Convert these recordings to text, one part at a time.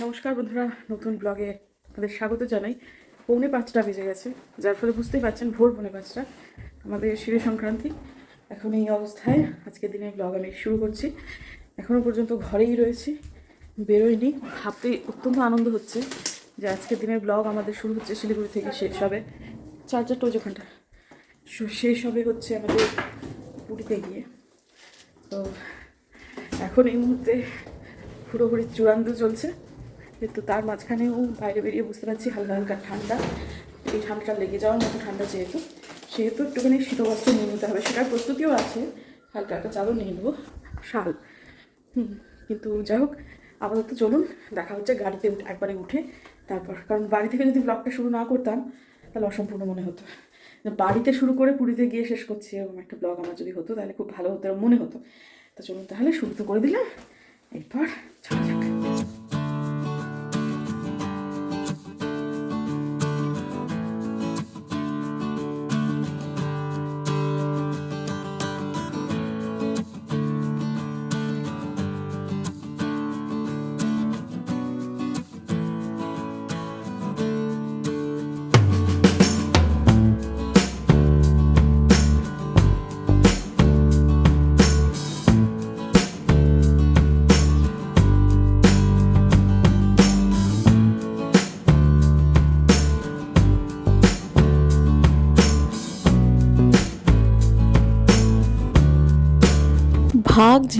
নমস্কার বন্ধুরা, নতুন ব্লগে আপনাদের স্বাগত জানাই। পৌনে পাঁচটা বেজে গেছে, যার ফলে বুঝতেই পারছেন ভোর পৌনে পাঁচটা। আমাদের শিরে সংক্রান্তি। এখন এই অবস্থায় আজকের দিনের ব্লগ আমি শুরু করছি। এখনও পর্যন্ত ঘরেই রয়েছি বেরোয়নি ভাবতে অত্যন্ত আনন্দ হচ্ছে যে আজকের দিনের ব্লগ আমাদের শুরু হচ্ছে শিলিগুড়ি থেকে শেষ হবে। চার্জারটা ওই ওখানটা শো- শেষ হবে হচ্ছে আমাদের পুরীতে গিয়ে। তো এখন এই মুহূর্তে পুরোপুরি চূড়ান্ত চলছে। কিন্তু তার মাঝখানেও বাইরে বেরিয়ে বুঝতে পারছি হালকা হালকা ঠান্ডা। এই ঠান্ডাটা লেগে যাওয়ার মতো ঠান্ডা যেহেতু সেহেতু একটুখানি শীতবস্ত্র নিয়ে নিতে হবে। সেটার প্রস্তুতিও আছে। হালকা হালকা চালও নিয়ে নেব। শাল। হুম, কিন্তু যাই হোক আপাতত চলুন দেখা হচ্ছে গাড়িতে একবারে উঠে। তারপর কারণ বাড়ি থেকে যদি ব্লগটা শুরু না করতাম তাহলে অসম্পূর্ণ মনে হতো। বাড়িতে শুরু করে পুরীতে গিয়ে শেষ করছি এরকম একটা ব্লগ আমার যদি হতো তাহলে খুব ভালো হতো মনে হতো। তা চলুন তাহলে শুরু তো করে দিলাম। এরপর ছাড়া যাক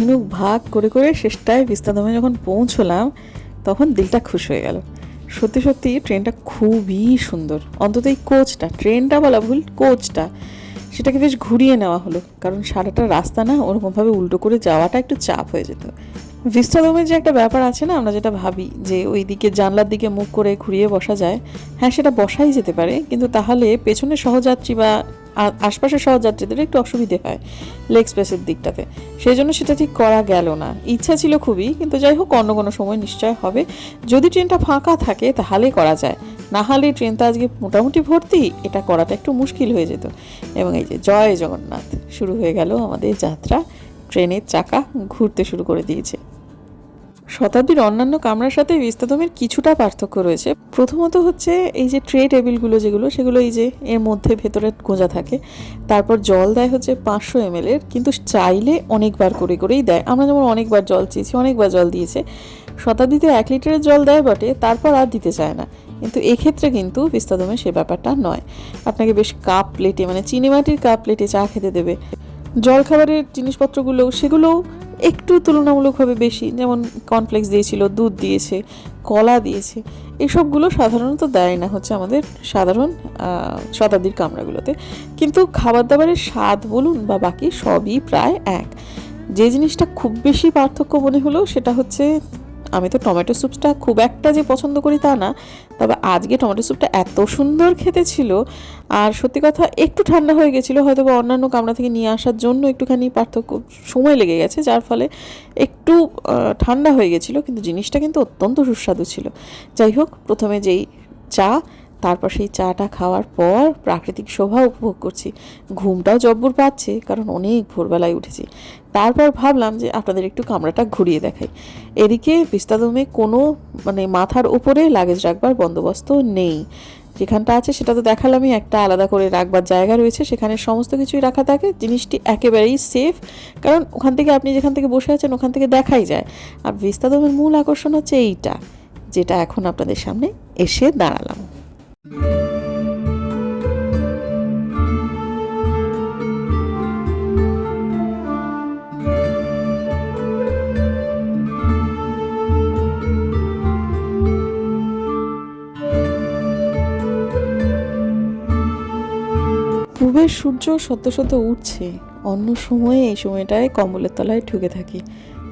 ঝিনুক ভাগ করে করে শেষটায় বিস্তাদমে যখন পৌঁছলাম, তখন দিলটা খুশ হয়ে গেল। সত্যি সত্যি ট্রেনটা খুবই সুন্দর। অন্তত এই কোচটা, ট্রেনটা বলা ভুল, কোচটা, সেটাকে বেশ ঘুরিয়ে নেওয়া হলো। কারণ সারাটা রাস্তা না ওরকমভাবে উল্টো করে যাওয়াটা একটু চাপ হয়ে যেত। ভিস্তাদমের যে একটা ব্যাপার আছে না, আমরা যেটা ভাবি যে ওই দিকে জানলার দিকে মুখ করে ঘুরিয়ে বসা যায় হ্যাঁ সেটা বসাই যেতে পারে, কিন্তু তাহলে পেছনে সহযাত্রী বা আশপাশের সহযাত্রীদের একটু অসুবিধে হয় লেগ স্পেসের দিকটাতে। সেই জন্য সেটা ঠিক করা গেল না। ইচ্ছা ছিল খুবই, কিন্তু যাই হোক, অন্য কোনো সময় নিশ্চয় হবে। যদি ট্রেনটা ফাঁকা থাকে তাহলে করা যায়। না হলে ট্রেনটা আজকে মোটামুটি ভর্তি, এটা করাটা একটু মুশকিল হয়ে যেত। এবং এই যে জয় জগন্নাথ, শুরু হয়ে গেল আমাদের যাত্রা। ট্রেনের চাকা ঘুরতে শুরু করে দিয়েছে। শতাব্দীর অন্যান্য কামরার সাথে বিস্তাদমের কিছুটা পার্থক্য রয়েছে। প্রথমত হচ্ছে এই যে ট্রে টেবিলগুলো যেগুলো, সেগুলো এই যে এর মধ্যে ভেতরে গোঁজা থাকে। তারপর জল দেয় হচ্ছে পাঁচশো এম এর, কিন্তু চাইলে অনেকবার করে, করেই দেয়। আমরা যেমন অনেকবার জল চেয়েছি, অনেকবার জল দিয়েছে। শতাব্দীতে এক লিটারের জল দেয় বটে, তারপর আর দিতে চায় না। কিন্তু এক্ষেত্রে কিন্তু বিস্তাদমে সে ব্যাপারটা নয়। আপনাকে বেশ কাপ প্লেটে মানে চিনিমাটির কাপ প্লেটে চা খেতে দেবে। জলখাবারের জিনিসপত্রগুলো, সেগুলোও একটু তুলনামূলকভাবে বেশি, যেমন কর্নফ্লেক্স দিয়েছিল, দুধ দিয়েছে, কলা দিয়েছে, এসবগুলো সাধারণত দেয় না হচ্ছে আমাদের সাধারণ শতাব্দীর কামরাগুলোতে। কিন্তু খাবার দাবারের স্বাদ বলুন বা বাকি সবই প্রায় এক। যে জিনিসটা খুব বেশি পার্থক্য মনে হলো সেটা হচ্ছে আমি তো টমেটো স্যুপটা খুব একটা যে পছন্দ করি তা না, তবে আজকে টমেটো স্যুপটা এত সুন্দর খেতে ছিল, আর সত্যি কথা একটু ঠান্ডা হয়ে গেছিল হয়তো বা অন্যান্য কামরা থেকে নিয়ে আসার জন্য একটুখানি পার্থক্য সময় লেগে গেছে, যার ফলে একটু ঠান্ডা হয়ে গেছিল, কিন্তু জিনিসটা কিন্তু অত্যন্ত সুস্বাদু ছিল। যাই হোক, প্রথমে যেই চা, তারপর সেই চাটা খাওয়ার পর প্রাকৃতিক শোভা উপভোগ করছি। ঘুমটাও জব্বর পাচ্ছে, কারণ অনেক ভোরবেলায় উঠেছি। তারপর ভাবলাম যে আপনাদের একটু কামরাটা ঘুরিয়ে দেখাই। এদিকে বিস্তাদমে কোনো মানে মাথার উপরে লাগেজ রাখবার বন্দোবস্ত নেই। যেখানটা আছে সেটা তো দেখালামই, একটা আলাদা করে রাখবার জায়গা রয়েছে, সেখানে সমস্ত কিছুই রাখা থাকে, জিনিসটি একেবারেই সেফ কারণ ওখান থেকে আপনি যেখান থেকে বসে আছেন ওখান থেকে দেখাই যায়। আর বিস্তাদমের মূল আকর্ষণ হচ্ছে এইটা, যেটা এখন আপনাদের সামনে এসে দাঁড়ালাম। সূর্য সত্য সত্য উঠছে। অন্য সময়ে এই সময়টায় কম্বলের তলায় ঢুকে থাকি।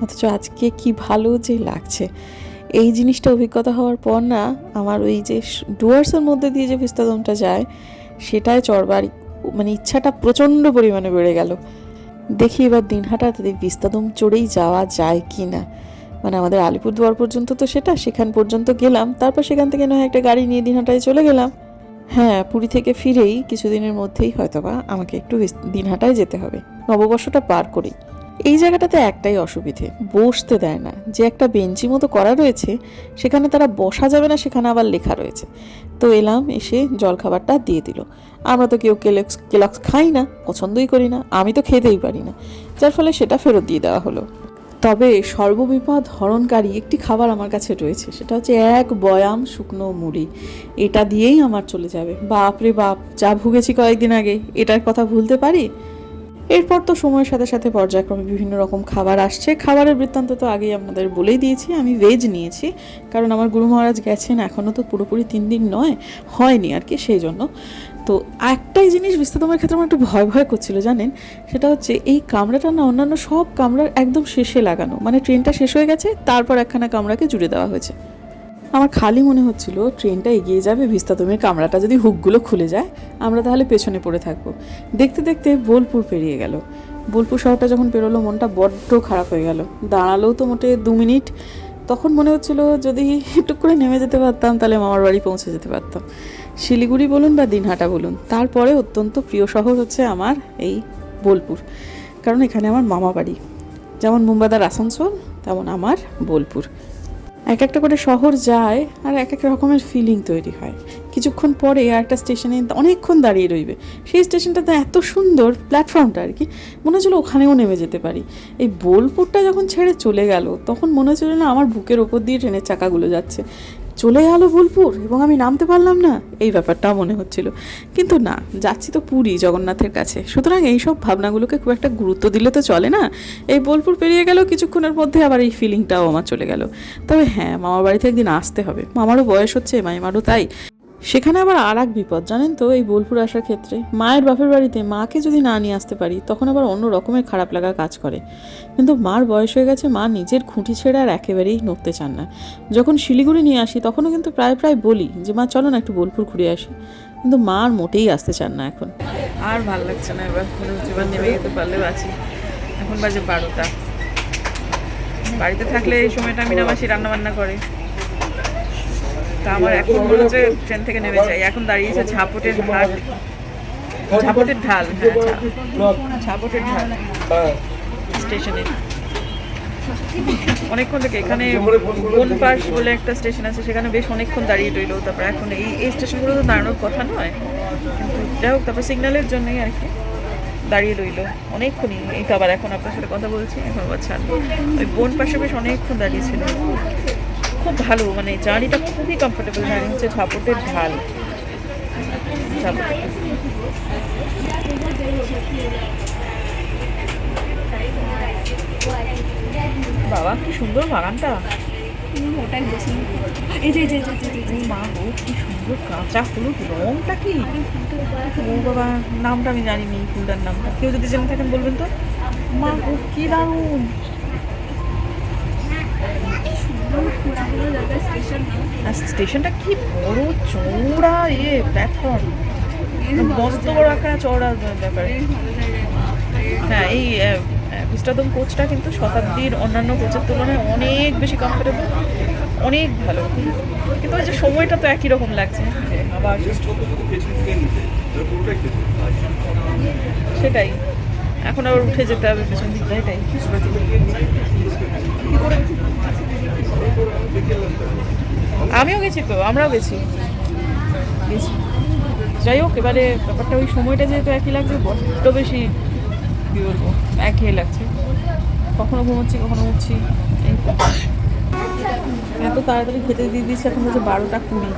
অথচ আজকে কি ভালো যে লাগছে। এই জিনিসটা অভিজ্ঞতা হওয়ার পর না, আমার ওই যে ডুয়ার্সের মধ্যে দিয়ে যে বিস্তাদমটা যায়, সেটায় চড়বার মানে ইচ্ছাটা প্রচণ্ড পরিমাণে বেড়ে গেল। দেখি এবার দিনহাটাতে বিস্তাদম চড়েই যাওয়া যায় কি না। মানে আমাদের আলিপুরদুয়ার পর্যন্ত তো সেটা, সেখান পর্যন্ত গেলাম। তারপর সেখান থেকে নয় একটা গাড়ি নিয়ে দিনহাটায় চলে গেলাম। হ্যাঁ পুরী থেকে ফিরেই কিছুদিনের মধ্যেই হয়তোবা আমাকে একটু দিনহাটায় যেতে হবে। নববর্ষটা পার করি এই জায়গাটাতে একটাই অসুবিধে, বসতে দেয় না। যে একটা বেঞ্চি মতো করা রয়েছে, সেখানে তারা বসা যাবে না, সেখানে আবার লেখা রয়েছে। তো এলাম, এসে জলখাবারটা দিয়ে দিল। আমরা তো কেউ কেলক্স কেলক্স খাই না, পছন্দই করি না, আমি তো খেতেই পারি না। যার ফলে সেটা ফেরত দিয়ে দেওয়া হলো। তবে সর্ববিপদ হরণকারী একটি খাবার আমার কাছে রয়েছে, সেটা হচ্ছে এক বয়াম শুকনো মুড়ি। এটা দিয়েই আমার চলে যাবে। বাপ রে বাপ, যা ভুগেছি কয়েকদিন আগে, এটার কথা ভুলতে পারি? এরপর তো সময়ের সাথে সাথে পর্যায়ক্রমে বিভিন্ন রকম খাবার আসছে। খাবারের বৃত্তান্ত তো আগেই আপনাদের বলেই দিয়েছি, আমি ভেজ নিয়েছি। কারণ আমার গুরু মহারাজ গেছেন এখনও তো পুরোপুরি তিন দিন নয়, হয়নি আর কি, সেই জন্য। তো একটাই জিনিস বিস্তারিতমের ক্ষেত্রে আমার একটু ভয় ভয় করছিল, জানেন? সেটা হচ্ছে এই কামরাটা না অন্যান্য সব কামরার একদম শেষে লাগানো। মানে ট্রেনটা শেষ হয়ে গেছে, তারপর একখানা কামরাকে জুড়ে দেওয়া হয়েছে। আমার খালি মনে হচ্ছিল, ট্রেনটা এগিয়ে যাবে ভিস্তাতমের কামরাটা যদি হুকগুলো খুলে যায়, আমরা তাহলে পেছনে পড়ে থাকব। দেখতে দেখতে বোলপুর পেরিয়ে গেল। বোলপুর শহরটা যখন পেরোলো, মনটা বড্ড খারাপ হয়ে গেল। দাঁড়ালেও তো মোটে দু মিনিট। তখন মনে হচ্ছিল যদি টুক করে নেমে যেতে পারতাম, তাহলে মামার বাড়ি পৌঁছে যেতে পারতাম। শিলিগুড়ি বলুন বা দিনহাটা বলুন, তারপরে অত্যন্ত প্রিয় শহর হচ্ছে আমার এই বোলপুর। কারণ এখানে আমার মামা বাড়ি। যেমন মুম্বাদার আসানসোল, তেমন আমার বোলপুর। এক একটা করে শহর যায় আর এক এক রকমের ফিলিং তৈরি হয়। কিছুক্ষণ পরে একটা স্টেশনে অনেকক্ষণ দাঁড়িয়ে রইবে। সেই স্টেশনটা তো এত সুন্দর প্ল্যাটফর্মটা আর কি। মনে হচ্ছিল ওখানেও নেমে যেতে পারি। এই বোলপুরটা যখন ছেড়ে চলে গেল, তখন মনে হচ্ছিল না আমার বুকের ওপর দিয়ে ট্রেনের চাকাগুলো যাচ্ছে। চলে গেল বোলপুর এবং আমি নামতে পারলাম না। এই ব্যাপারটাও মনে হচ্ছিল। কিন্তু না, যাচ্ছি তো পুরী জগন্নাথের কাছে। সুতরাং এইসব ভাবনাগুলোকে খুব একটা গুরুত্ব দিলে তো চলে না? এই বোলপুর পেরিয়ে গেল, কিছুক্ষণের মধ্যে আবার এই ফিলিংটাও আমার চলে গেল। তবে হ্যাঁ মামার বাড়িতে একদিন আসতে হবে। মামারও বয়স হচ্ছে, মাইমারও তাই। সেখানে আবার আর এক বিপদ, জানেন তো, এই বোলপুর আসার ক্ষেত্রে। মায়ের বাপের বাড়িতে মাকে যদি না নিয়ে আসতে পারি, তখন আবার অন্য রকমের খারাপ লাগা কাজ করে। কিন্তু মার বয়স হয়ে গেছে, মা নিজের খুঁটি ছেড়ে আর একেবারেই নড়তে চান না। যখন শিলিগুড়ি নিয়ে আসি, তখনও কিন্তু প্রায় প্রায় বলি যে, মা, চলো না একটু বোলপুর ঘুরে আসি। কিন্তু মা আর মোটেই আসতে চান না এখন। আর ভালো লাগছে না এবার। এবার নেমে যেতে পারলে বাঁচি এখন বাজে বারোটা। বাড়িতে থাকলে এই সময়টা মিনামাসি রান্না বান্না করে। তা আমার এখন মনে হচ্ছে ট্রেন থেকে নেমে যাই। এখন দাঁড়িয়েছে ঝাপটের ঘাট ঝাপটের ঢাল হ্যাঁ ঝাপটের ঢাল। স্টেশনে। অনেকক্ষণ থেকে এখানে বনপাস বলে একটা স্টেশন আছে, সেখানে বেশ অনেকক্ষণ দাঁড়িয়ে রইল। তারপর এখন এই এই স্টেশনগুলো তো দাঁড়ানোর কথা নয়। কিন্তু যাই হোক, তারপর সিগন্যালের জন্যই আর কি দাঁড়িয়ে রইল। অনেকক্ষণই। এই তো আবার এখন আপনার সাথে কথা বলছি, এখন আবার ছাড়বো। ওই বোন পাশে বেশ অনেকক্ষণ দাঁড়িয়েছিল খুব ভালো মানে জার্নিটা খুবই কমফোর্টেবল জার্নি হচ্ছে ঝাপটের ঢাল। বাবা কি সুন্দর বাগানটা। ওটাই এই যে যে মা গো কি সুন্দর কাঁচা হলুদ রংটা কি? ও বাবা নামটা আমি জানি নি ফুলটার নামটা। কেউ যদি জেনে থাকেন বলবেন তো। মা গো কি দারুণ। আর স্টেশনটা কি বড় চৌড়া ইয়ে প্ল্যাটফর্ম মস্ত বড় একটা চওড়া ব্যাপারে। হ্যাঁ এই বিস্টাদম কোচটা কিন্তু শতাব্দীর অন্যান্য কোচের তুলনায় অনেক বেশি কমফোর্টেবল অনেক ভালো। কিন্তু ওই যে সময়টা তো একই রকম লাগছে। আবার সেটাই। এখন আবার উঠে যেতে হবে পেছন দিকটা এটাই। কি করে আমিও গেছি তো, আমরাও গেছি। গেছি। যাই হোক, এবারে ব্যাপারটা ওই সময়টা যেহেতু একই লাগছে, বড্ড বেশি, কী বলব, একঘেয়ে লাগছে। কখনো ঘুমোচ্ছি, কখনো উঠছি এত তাড়াতাড়ি খেতে দিয়ে দিয়েছি, এখন হচ্ছে বারোটা কুড়ি।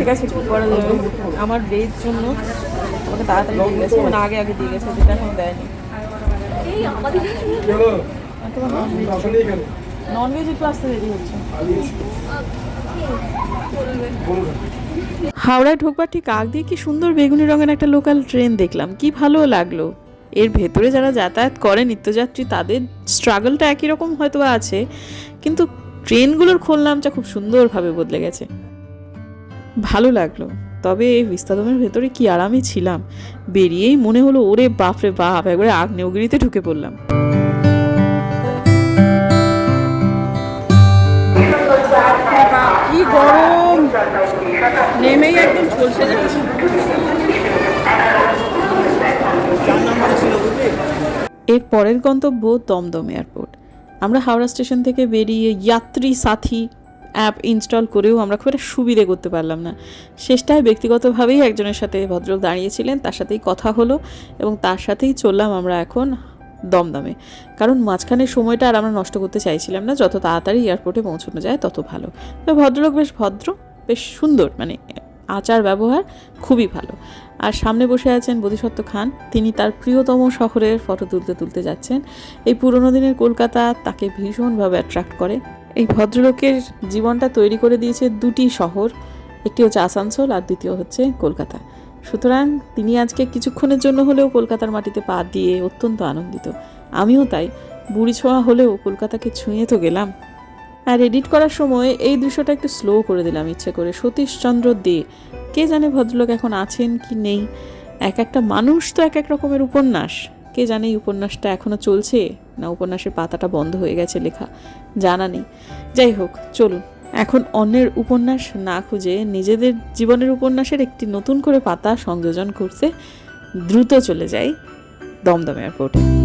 ঠিক আছে কি করা যাবে। আমার ভেজ জন্য আমাকে তাড়াতাড়ি দিয়ে গেছে মানে আগে আগে দিয়ে গেছে, যেটা এখন দেয়নি। হচ্ছে। হাওড়ায় ঢোকবার ঠিক আগ দিয়ে কি সুন্দর বেগুনি রঙের একটা লোকাল ট্রেন দেখলাম। কি ভালো লাগল। এর ভেতরে যারা যাতায়াত করে নিত্যযাত্রী তাদের স্ট্রাগলটা একই রকম হয়তো আছে কিন্তু ট্রেনগুলোর খোলনামটা খুব সুন্দরভাবে বদলে গেছে। ভালো লাগল। তবে এই বিস্তাদমের ভেতরে কি আরামে ছিলাম। বেরিয়েই মনে হলো ওরে বাপরে বাপ একবারে আগ্নেয়গিরিতে ঢুকে পড়লাম। গরম। নেমেই একদম ঝলসে যাচ্ছে। এর পরের গন্তব্য দমদম এয়ারপোর্ট। আমরা হাওড়া স্টেশন থেকে বেরিয়ে যাত্রী সাথী অ্যাপ ইনস্টল করেও আমরা খুব একটা সুবিধে করতে পারলাম না। শেষটায় ব্যক্তিগতভাবেই একজনের সাথে ভদ্রলোক দাঁড়িয়েছিলেন, তার সাথেই কথা হলো এবং তার সাথেই চললাম আমরা এখন দমদমে। কারণ মাঝখানের সময়টা আর আমরা নষ্ট করতে চাইছিলাম না। যত তাড়াতাড়ি এয়ারপোর্টে পৌঁছানো যায়, তত ভালো। তবে ভদ্রলোক বেশ ভদ্র, বেশ সুন্দর মানে আচার ব্যবহার খুবই ভালো। আর সামনে বসে আছেন বোধিসত্ত্ব খান। তিনি তার প্রিয়তম শহরের ফটো তুলতে তুলতে যাচ্ছেন। এই পুরোনো দিনের কলকাতা তাকে ভীষণভাবে অ্যাট্রাক্ট করে। এই ভদ্রলোকের জীবনটা তৈরি করে দিয়েছে দুটি শহর, একটি হচ্ছে আসানসোল আর দ্বিতীয় হচ্ছে কলকাতা। সুতরাং তিনি আজকে কিছুক্ষণের জন্য হলেও কলকাতার মাটিতে পা দিয়ে অত্যন্ত আনন্দিত। আমিও তাই। বুড়ি ছোঁয়া হলেও কলকাতাকে ছুঁয়ে তো গেলাম। আর এডিট করার সময় এই দৃশ্যটা একটু স্লো করে দিলাম ইচ্ছে করে। সতীশচন্দ্র দে, কে জানে ভদ্রলোক এখন আছেন কি নেই? এক একটা মানুষ তো এক এক রকমের উপন্যাস। কে জানে এই উপন্যাসটা এখনও চলছে? না উপন্যাসের পাতাটা বন্ধ হয়ে গেছে লেখা? জানা নেই। যাই হোক, চলুন। এখন অন্যের উপন্যাস না খুঁজে নিজেদের জীবনের উপন্যাসের একটি নতুন করে পাতা সংযোজন করতে দ্রুত চলে যাই দমদম এয়ারপোর্টে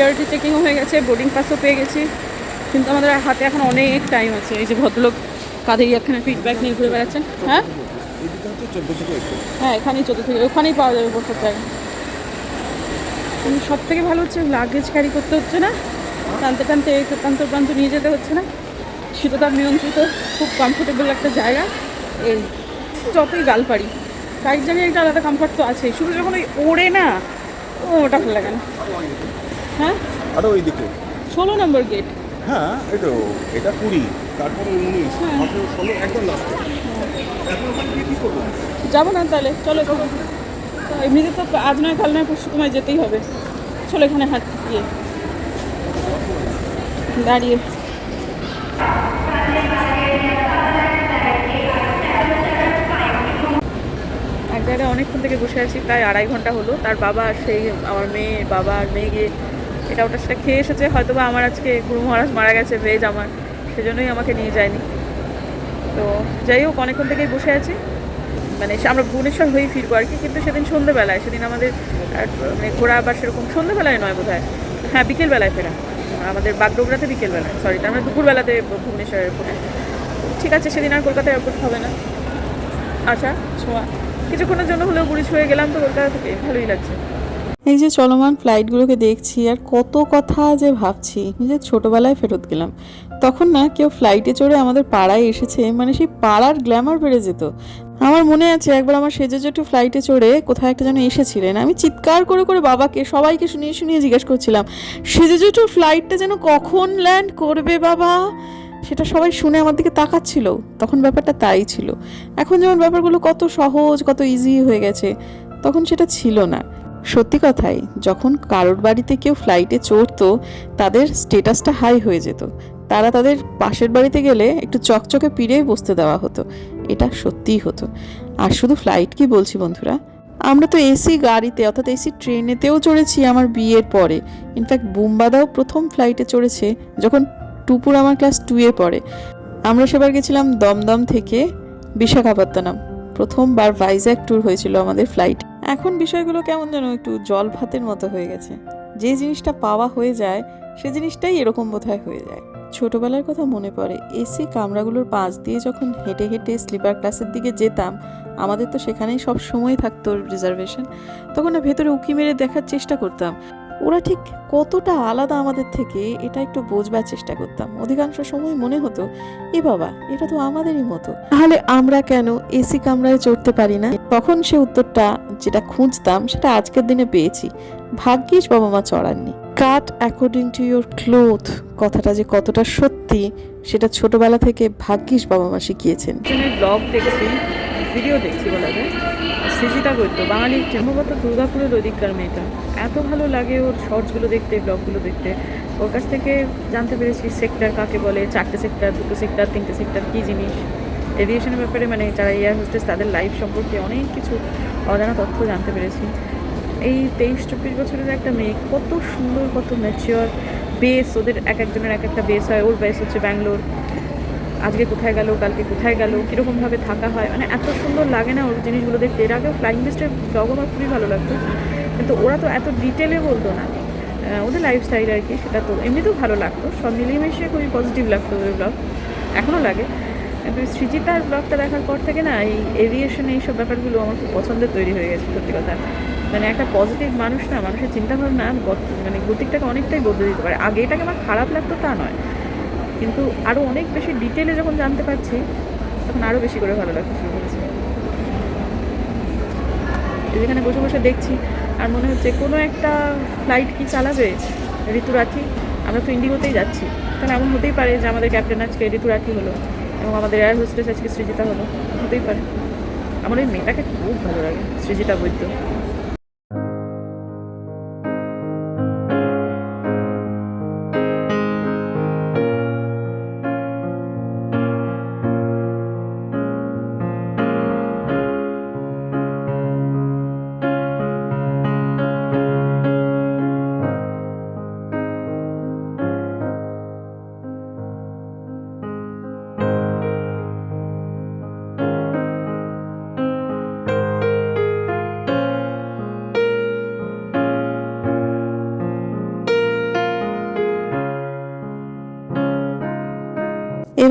সিকিউরিটি চেকিংও হয়ে গেছে বোর্ডিং পাসও পেয়ে গেছি। কিন্তু আমাদের হাতে এখন অনেক টাইম আছে। এই যে ভদ্রলোক কাঁধে এখানে ফিডব্যাক নিয়ে ঘুরে বেড়াচ্ছেন। হ্যাঁ? হ্যাঁ এখানেই চোদ্দ থেকে, ওখানেই পাওয়া যাবে জায়গা সব থেকে ভালো হচ্ছে লাগেজ ক্যারি করতে হচ্ছে না। টানতে টানতে প্রান্ত প্রান্ত নিয়ে যেতে হচ্ছে না। শীততাপ নিয়ন্ত্রিত, খুব কমফোর্টেবল একটা জায়গা। এই যতই গাল পারি গাড়ির জায়গায় একটা আলাদা কমফর্ট তো আছে শুধু যখন ওই ওড়ে না ওটা ভালো লাগে না। হ্যাঁ? আরও ওইদিকে। ষোলো নম্বর গেট হ্যাঁ তো এটা কুড়ি। তারপরে উনিশ। হ্যাঁ। আঠেরো ষোলো একদম লাস্টে যাব না তাহলে চলো এমনিতে তো আজ নয় কাল নয় পরশু তোমায় যেতেই হবে। চলো এখানে হাট গিয়ে। দাঁড়িয়ে। এক জায়গায় অনেকক্ষণ থেকে বসে আছি প্রায় আড়াই ঘণ্টা হলো। তার বাবা আর সেই আমার মেয়ে বাবা আর মেয়ে গিয়ে এটা ওটা সেটা খেয়ে এসেছে হয়তো বা আমার আজকে গুরু মহারাজ মারা গেছে ভেজ আমার, সেজন্যই আমাকে নিয়ে যায়নি। তো যাই হোক, অনেকক্ষণ থেকেই বসে আছি। মানে আমরা ভুবনেশ্বর হয়েই ফিরবো আর কি, কিন্তু সেদিন সন্ধ্যেবেলায় সেদিন আমাদের মানে ঘোরা আবার সেরকম সন্ধ্যেবেলায় নয় বোধ হয় হ্যাঁ বিকেলবেলায় ফেরা। আমাদের বাগডোগরাতে বিকেলবেলায় সরি তার মানে দুপুরবেলাতে ভুবনেশ্বর এয়ারপোর্টে ঠিক আছে, সেদিন আর কলকাতা এয়ারপোর্ট হবে না। আশা ছোঁয়া। কিছুক্ষণের জন্য হলেও বুড়ি ছুঁয়ে গেলাম তো, কলকাতা থেকে। ভালোই লাগছে। এই যে চলমান ফ্লাইটগুলোকে দেখছি আর কত কথা যে ভাবছি নিজের ছোটবেলায় ফেরত গেলাম। তখন না কেউ ফ্লাইটে চড়ে আমাদের পাড়ায় এসেছে মানে সেই পাড়ার গ্ল্যামার বেড়ে যেত। আমার মনে আছে একবার আমার সেজে জেঠু ফ্লাইটে চড়ে কোথায় একটা যেন এসেছিলেন। আমি চিৎকার করে করে বাবাকে, সবাইকে শুনিয়ে শুনিয়ে জিজ্ঞেস করছিলাম, সেজে জেঠুর ফ্লাইটটা যেন কখন ল্যান্ড করবে বাবা? সেটা সবাই শুনে আমার দিকে তাকাচ্ছিল। তখন ব্যাপারটা তাই ছিল। এখন যেমন ব্যাপারগুলো কত সহজ, কত ইজি হয়ে গেছে, তখন সেটা ছিল না। সত্যি কথাই, যখন কারোর বাড়িতে কেউ ফ্লাইটে চড়তো, তাদের স্টেটাসটা হাই হয়ে যেত। তারা তাদের পাশের বাড়িতে গেলে একটু চকচকে পিড়ে বসতে দেওয়া হতো। এটা সত্যিই হতো। আর শুধু ফ্লাইট কি বলছি বন্ধুরা? আমরা তো এসি গাড়িতে অর্থাৎ এসি ট্রেনেতেও চড়েছি আমার বিয়ের পরে। ইনফ্যাক্ট বুম্বাদাও প্রথম ফ্লাইটে চড়েছে যখন টুপুর আমার ক্লাস টুয়ে পড়ে আমরা সেবার গেছিলাম দমদম থেকে বিশাখাপত্তনম। প্রথমবার ভাইজ্যাক ট্যুর হয়েছিল আমাদের ফ্লাইট এখন বিষয়গুলো কেমন যেন একটু জল ভাতের মতো হয়ে গেছে। যে জিনিসটা পাওয়া হয়ে যায়, সে জিনিসটাই এরকম বোধহয় হয়ে যায়। ছোটবেলার কথা মনে পড়ে এসি কামরাগুলোর পাশ দিয়ে যখন হেঁটে হেঁটে স্লিপার ক্লাসের দিকে যেতাম, আমাদের তো সেখানেই সব সময় থাকতো রিজার্ভেশন তখন ভেতরে উঁকি মেরে দেখার চেষ্টা করতাম। ওরা ঠিক কতটা আলাদা আমাদের থেকে, এটা একটু বোঝবার চেষ্টা করতাম। অধিকাংশ সময় মনে হতো, এ বাবা, এটা তো আমাদেরই মতো। তাহলে আমরা কেন এসি কামরায় চড়তে পারি না? তখন সে উত্তরটা যেটা খুঁজতাম, সেটা আজকের দিনে পেয়েছি। ভাগ্যিস বাবা মা চড়াননি। Cut according to your cloth কথাটা যে কতটা সত্যি, সেটা ছোটবেলা থেকে ভাগ্যিস বাবা মা শিখিয়েছেন। ভিডিও দেখছি বলা। যায় সৃজিতা করতো বাঙালির সম্ভবত দুর্গাপুরের ওদিককার মেয়েটা। এত ভালো লাগে ওর শর্টসগুলো দেখতে, ব্লগগুলো দেখতে। ওর কাছ থেকে জানতে পেরেছি সেক্টর কাকে বলে, চারটে সেক্টর, দুটো সেক্টর, তিনটে সেক্টর, কী জিনিস। এভিয়েশনের ব্যাপারে মানে যারা এয়ার হোস্টেস, তাদের লাইফ সম্পর্কে অনেক কিছু অজানা তথ্য জানতে পেরেছি। এই তেইশ চব্বিশ বছরের একটা মেয়ে, কত সুন্দর, কত ম্যাচিওর বেস ওদের এক একজনের এক একটা বেস হয়। ওর বেস হচ্ছে ব্যাঙ্গালোর। আজকে কোথায় গেল, কালকে কোথায় গেল, কীরকমভাবে থাকা হয় মানে এত সুন্দর লাগে না ওর জিনিসগুলো দেখতে। এর আগেও ফ্লাইং বেস্টের ব্লগ আমার খুবই ভালো লাগতো। কিন্তু ওরা তো এত ডিটেলে বলতো না। ওদের লাইফস্টাইল আর কি, সেটা তো এমনিতেও ভালো লাগতো। সব মিলিয়ে খুবই পজিটিভ লাগতো ওদের ব্লগ এখনও লাগে। কিন্তু সৃজিতার ব্লগটা দেখার পর থেকে না, এই এভিয়েশন এইসব ব্যাপারগুলো আমার খুব পছন্দের তৈরি হয়ে গেছে, সত্যি কথা। মানে একটা পজিটিভ মানুষ না, মানুষের চিন্তাভাবনা মানে গতিকটাকে অনেকটাই বদলে দিতে পারে। আগে এটাকে আমার খারাপ লাগতো তা নয়। কিন্তু আরও অনেক বেশি ডিটেলে যখন জানতে পারছি, তখন আরও বেশি করে ভালো লাগছে শুরু যেখানে বসে বসে দেখছি, আর মনে হচ্ছে কোনো একটা ফ্লাইট কি চালাবে ঋতুরাথি আমরা তো ইন্ডিগোতেই যাচ্ছি। তাহলে এমন হতেই পারে যে আমাদের ক্যাপ্টেন আজকে ঋতুরাথি হলো, এবং আমাদের এয়ার হোস্টেস আজকে সৃজিতা হলো। হতেই পারে। আমার ওই মেয়েটাকে খুব ভালো লাগে, সৃজিতা বৈদ্য।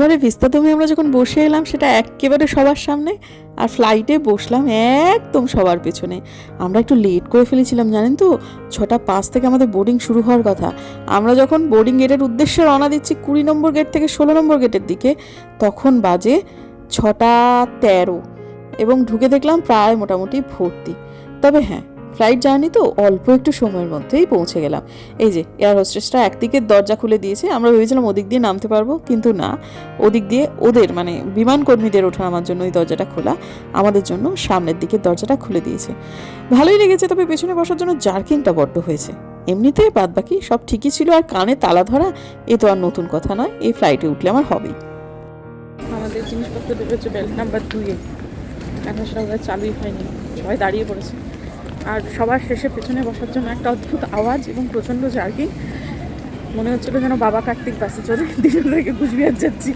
এবারে বিস্তাদমে আমরা যখন বসে এলাম, সেটা একেবারে সবার সামনে। আর ফ্লাইটে বসলাম একদম সবার পেছনে। আমরা একটু লেট করে ফেলেছিলাম, জানেন তো? ছটা পাঁচ থেকে আমাদের বোর্ডিং শুরু হওয়ার কথা। আমরা যখন বোর্ডিং গেটের উদ্দেশ্যে রওনা দিচ্ছি কুড়ি নম্বর গেট থেকে ষোলো নম্বর গেটের দিকে, তখন বাজে ছটা তেরো এবং ঢুকে দেখলাম প্রায় মোটামুটি ভর্তি। তবে হ্যাঁ ফ্লাইট জার্নি তো অল্প একটু সময়ের মধ্যেই পৌঁছে গেলাম। এই যে এয়ার হোস্টেসটা একদিকের দরজা খুলে দিয়েছে, আমরা ভেবেছিলাম ওদিক দিয়ে নামতে পারব, কিন্তু না। ওদিক দিয়ে ওদের মানে বিমান কর্মীদের ওঠা আমার জন্য ওই দরজাটা খোলা, আমাদের জন্য সামনের দিকের দরজাটা খুলে দিয়েছে। ভালোই লেগেছে, তবে পেছনে বসার জন্য জার্কিংটা বড্ড হয়েছে। এমনিতে বাদ বাকি সব ঠিকই ছিল, আর কানে তালা ধরা, এ তো আর নতুন কথা নয়, এই ফ্লাইটে উঠলে আমার হবেই। আমাদের জিনিসপত্র ঢুকেছে বেল্ট নাম্বার দুইয়ে। এখন সেটা চালুই হয়নি সবাই দাঁড়িয়ে পড়েছে। আর সবার শেষে পেছনে বসার জন্য একটা অদ্ভুত আওয়াজ এবং প্রচণ্ড জার্কিং। মনে হচ্ছিল যেন বাবা কার্তিক বাসে চড়ে দিল্লি থেকে কুচবিহার যাচ্ছি।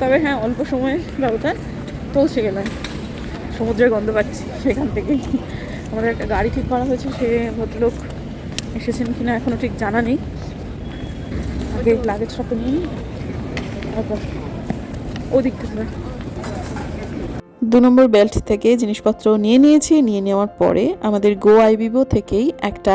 তবে হ্যাঁ অল্প সময়ের ব্যবধান পৌঁছে গেলাম। সমুদ্রের গন্ধ পাচ্ছি সেখান থেকেই আমাদের একটা গাড়ি ঠিক করা হয়েছে, সে ভদ্রলোক এসেছেন কিনা এখনও ঠিক জানা নেই। আগে লাগেজটা তো নিয়ে তারপর ওদিক থেকে দু নম্বর বেল্ট থেকে জিনিসপত্র নিয়ে নিয়েছি, নিয়ে নেওয়ার পরে আমাদের গো আইবিবো থেকেই একটা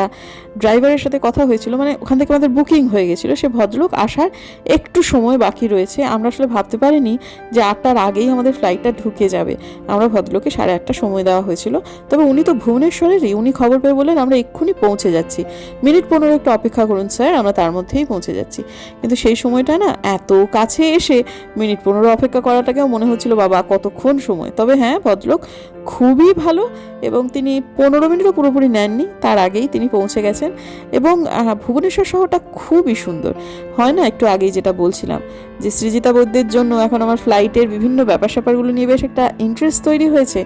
ড্রাইভারের সাথে কথা হয়েছিল মানে ওখান থেকে আমাদের বুকিং হয়ে গেছিল, সে ভদ্রলোক আসার একটু সময় বাকি রয়েছে। আমরা আসলে ভাবতে পারিনি যে আটটার আগেই আমাদের ফ্লাইটটা ঢুকে যাবে। আমরা ভদ্রলোককে সাড়ে আটটা সময় দেওয়া হয়েছিল। তবে উনি তো ভুবনেশ্বরেরই উনি খবর পেয়ে বললেন, আমরা এক্ষুনি পৌঁছে যাচ্ছি। মিনিট পনেরো একটু অপেক্ষা করুন, স্যার, আমরা তার মধ্যেই পৌঁছে যাচ্ছি। কিন্তু সেই সময়টা না, এত কাছে এসে মিনিট পনেরো অপেক্ষা করাটাকেও মনে হচ্ছিল, বাবা, কতক্ষণ সময়? তবে হ্যাঁ ভদ্রলোক খুবই ভালো এবং তিনি পনেরো মিনিটও পুরোপুরি নেননি। তার আগেই তিনি পৌঁছে গেছেন এবং ভুবনেশ্বর শহরটা খুবই সুন্দর। হয় না? একটু আগেই যেটা বলছিলাম যে সৃজিতা বৈদ্যের জন্য এখন আমার ফ্লাইটের বিভিন্ন ব্যাপার স্যাপারগুলো নিয়ে বেশ একটা ইন্টারেস্ট তৈরি হয়েছে।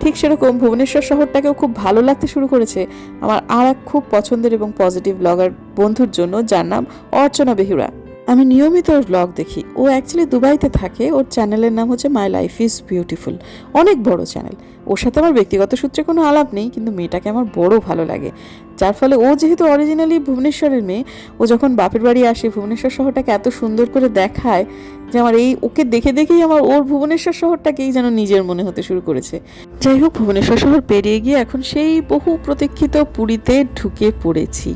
ঠিক সেরকম ভুবনেশ্বর শহরটাকেও খুব ভালো লাগতে শুরু করেছে আমার আর এক খুব পছন্দের এবং পজিটিভ ব্লগার বন্ধুর জন্য, যার নাম অর্চনা বেহুরা। আমি নিয়মিত ওর ব্লগ দেখি। ও অ্যাকচুয়ালি দুবাইতে থাকে। ওর চ্যানেলের নাম হচ্ছে মাই লাইফ ইজ বিউটিফুল অনেক বড় চ্যানেল ওর সাথে আমার ব্যক্তিগত সূত্রে কোনো আলাপ নেই, কিন্তু মেয়েটাকে আমার বড় ভালো লাগে। যার ফলে ও যেহেতু অরিজিনালি ভুবনেশ্বরের মেয়ে, ও যখন বাপের বাড়ি আসে, ভুবনেশ্বর শহরটাকে এত সুন্দর করে দেখায় যে আমার এই ওকে দেখে দেখেই আমার ওর ভুবনেশ্বর শহরটাকেই যেন নিজের মনে হতে শুরু করেছে। যাই হোক, ভুবনেশ্বর শহর পেরিয়ে গিয়ে এখন সেই বহু প্রতীক্ষিত পুরীতে ঢুকে পড়েছি।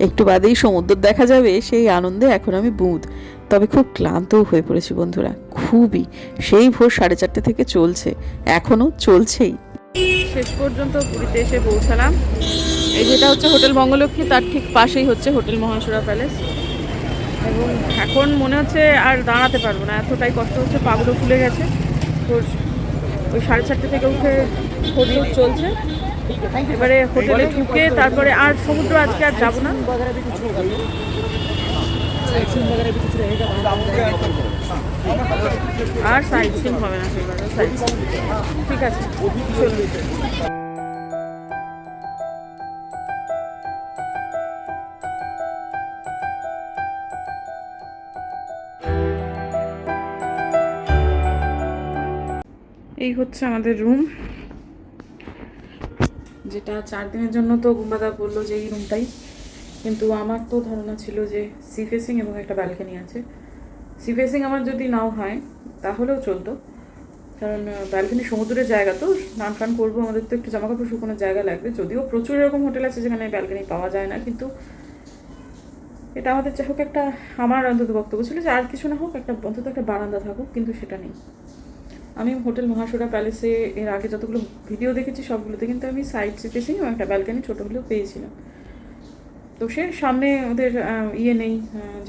একটু বাদেই সমুদ্র দেখা যাবে, সেই আনন্দে এখন আমি বুঁদ। তবে খুব ক্লান্তও হয়ে পড়েছি বন্ধুরা, খুবই। সেই ভোর সাড়ে চারটে থেকে চলছে এখনও চলছেই। শেষ পর্যন্ত পুরীতে এসে পৌঁছালাম। এই যেটা হচ্ছে হোটেল বঙ্গলক্ষ্মী তার ঠিক পাশেই হচ্ছে হোটেল মহাসুরা প্যালেস। এবং এখন মনে হচ্ছে আর দাঁড়াতে পারব না, এতটাই কষ্ট হচ্ছে পাগুলো ফুলে গেছে। তো ওই সাড়ে চারটে থেকে উঠে হোটেল চলছে। এবারে হোটেলে ঢুকে তারপরে আর সমুদ্র আজকে আর যাব না। আর সাইড সিন হবে না ঠিক আছে এই হচ্ছে আমাদের রুম যেটা চার দিনের জন্য তো গুম্বাদা বলল যে এই রুমটাই কিন্তু আমার তো ধারণা ছিল যে সি ফেসিং এবং একটা ব্যালকনি আছে। সি ফেসিং আমার যদি নাও হয়, তাহলেও চলতো। কারণ ব্যালকনি সমুদ্রের জায়গা তো, স্নান ফান করব, আমাদের তো একটু জামা কাপড় শুকোনোর জায়গা লাগবে। যদিও প্রচুর এরকম হোটেল আছে যেখানে ব্যালকনি পাওয়া যায় না, কিন্তু এটা আমাদের যাই হোক একটা, আমার অন্তত বক্তব্য ছিল যে আর কিছু না হোক, একটা, অন্তত একটা বারান্দা থাকুক, কিন্তু সেটা নেই। আমি হোটেল মহাসুরা প্যালেসে এর আগে যতগুলো ভিডিও দেখেছি, সবগুলোতে কিন্তু আমি সাইড এবং একটা ব্যালকনি ছোটো হলেও পেয়েছিলাম। তো সে সামনে ওদের ইয়ে নেই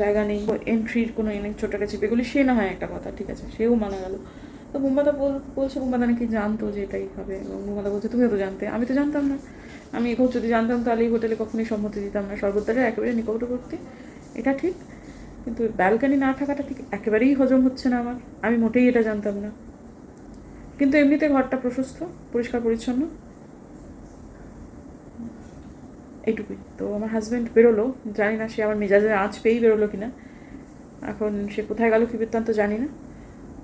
জায়গা নেই এন্ট্রির কোনো ইয়ে নেই ছোটো কাছে এগুলি সে না হয় একটা কথা, ঠিক আছে? সেও মানা গেল। তো বুম্বাদা বল, বলছে বুম্বাদা নাকি জানতো যে এটাই হবে। এবং বুম্বাদা বলছে, তুমিও তো জানতে, আমি তো জানতাম না। আমি এখন যদি জানতাম তাহলে এই হোটেলে কখনোই সম্মতি দিতাম না। সর্বদারে একেবারে নিকটবর্তী, এটা ঠিক। কিন্তু ব্যালকানি না থাকাটা ঠিক একেবারেই হজম হচ্ছে না আমার। আমি মোটেই এটা জানতাম না। কিন্তু এমনিতে ঘরটা প্রশস্ত পরিষ্কার পরিচ্ছন্ন। এইটুকুই। তো আমার হাজব্যান্ড বেরোলো জানি না সে আমার মেজাজের আঁচ পেয়েই বেরোলো কিনা। এখন সে কোথায় গেল কি বৃত্তান্ত জানি না।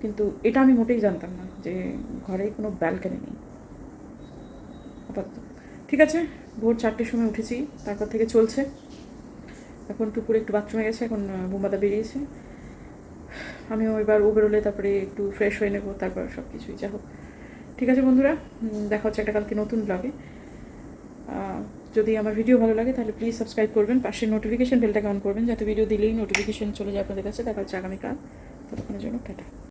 কিন্তু এটা আমি মোটেই জানতাম না যে ঘরে কোনো ব্যালকানি নেই। আপাতত। ঠিক আছে ভোর চারটের সময় উঠেছি তারপর থেকে চলছে। এখন টুকুরে একটু বাথরুমে গেছে এখন আহ, বোম্বাদা বেরিয়েছে। আমিও এবার ও বেরোলে তারপরে একটু ফ্রেশ হয়ে নেব, তারপর সব কিছুই যা হোক। ঠিক আছে বন্ধুরা দেখা হচ্ছে একটা কালকে নতুন ব্লগে যদি আমার ভিডিও ভালো লাগে তাহলে প্লিজ সাবস্ক্রাইব করবেন, পাশে নোটিফিকেশন বেলটাকে অন করবেন, যাতে ভিডিও দিলেই নোটিফিকেশন চলে যায় আপনাদের কাছে। দেখা হচ্ছে আগামীকাল। ততক্ষণের জন্য টাটা।